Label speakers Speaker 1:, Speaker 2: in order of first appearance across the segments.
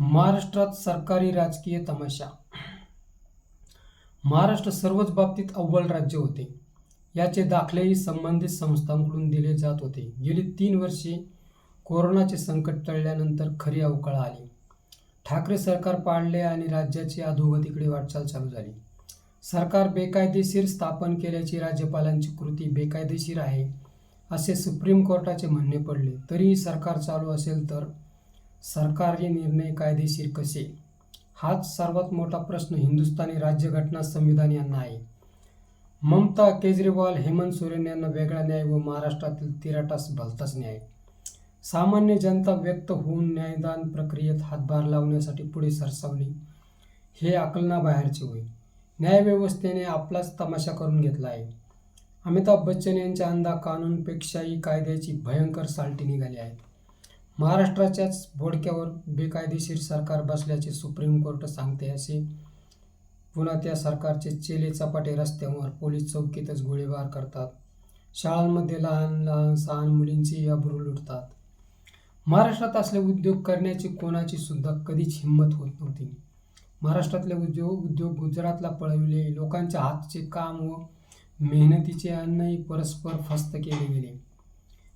Speaker 1: महाराष्ट्रात सरकारी राजकीय तमाशा. महाराष्ट्र सर्वच बाबतीत अव्वल राज्य होते. याचे दाखलेही संबंधित संस्थांकडून दिले जात होते. गेली तीन वर्षे कोरोनाचे संकट टळल्यानंतर खरी अवकाळ आली. ठाकरे सरकार पाडले आणि राज्याची अधोगतीकडे वाटचाल चालू झाली. सरकार बेकायदेशीर स्थापन केल्याची राज्यपालांची कृती बेकायदेशीर आहे असे सुप्रीम कोर्टाचे म्हणणे पडले. तरीही सरकार चालू असेल तर सरकारी निर्णय कायदेशीर कसे? हाच सर्वात मोठा प्रश्न हिंदुस्थानी राज्यघटना संविधान यांना आहे. ममता केजरीवाल हेमंत सोरेन यांना वेगळा न्याय व महाराष्ट्रातील तिराटास भलताच न्याय. सामान्य जनता व्यक्त होऊन न्यायदान प्रक्रियेत हातभार लावण्यासाठी पुढे सरसावली हे आकलनाबाहेरचे होय. न्यायव्यवस्थेने आपलाच तमाशा करून घेतला आहे. अमिताभ बच्चन यांच्या अंदा कानूनपेक्षाही कायद्याची भयंकर सालटी निघाली आहेत महाराष्ट्राच्याच बोडक्यावर बेकायदेशीर सरकार बसल्याचे सुप्रीम कोर्ट सांगते असे. पुन्हा त्या सरकारचे चेले चपाटे रस्त्यावर पोलीस चौकीतच गोळीबार करतात. शाळांमध्ये लहान लहान सहान मुलींची अब्रू लुटतात. महाराष्ट्रात असले उद्योग करण्याची कोणाची सुद्धा कधीच हिंमत होत नव्हती. महाराष्ट्रातले उद्योग उद्योग गुजरातला पळविले लोकांच्या हातचे काम व मेहनतीचे अन्नही परस्पर फस्त केले गेले.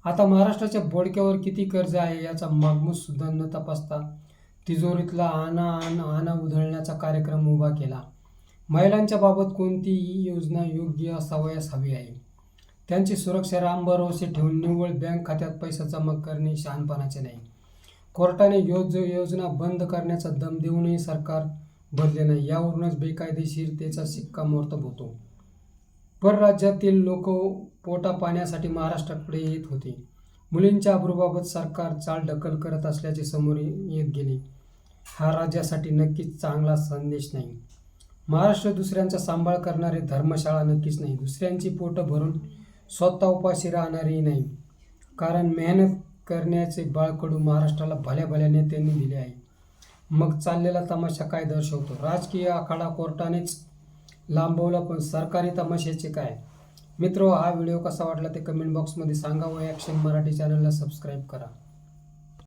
Speaker 1: आता महाराष्ट्राच्या बोडक्यावर किती कर्ज आहे याचा मागमूस सुद्धा न तपासता तिजोरीतला आणा आण आणा उधळण्याचा कार्यक्रम उभा केला. महिलांच्या बाबत कोणतीही योजना योग्य असावयास हवी आहे. त्यांची सुरक्षा राम भरोसे ठेवून निव्वळ बँक खात्यात पैसा जमा करणे शहाणपणाचे नाही. कोर्टाने योज योजना बंद करण्याचा दम देऊनही सरकार भरले नाही. यावरूनच बेकायदेशीरतेचा शिक्कामोर्तब होतो. परराज्यातील लोक पोटा पाण्यासाठी महाराष्ट्राकडे येत होते. मुलींच्या अब्रूबाबत सरकार चाल ढकल करत असल्याचे समोर येत गेले. हा राज्यासाठी नक्कीच चांगला संदेश नाही. महाराष्ट्र दुसऱ्यांचा सांभाळ करणारे धर्मशाळा नक्कीच नाही. दुसऱ्यांची पोटं भरून स्वतः उपाशी राहणारही नाही. कारण मेहनत करण्याचे बाळकडू महाराष्ट्राला भल्या भल्या नेत्यांनी दिले आहे. मग चाललेला तमाशा काय दर्शवतो? राजकीय आखाडा कोर्टानेच लांबवला पण सरकारी तमाशाचे काय? मित्र हा व्हिडिओ कसा वाटला ते कमेंट बॉक्समध्ये सांगा व ॲक्शन मराठी चॅनलला सबस्क्राईब करा.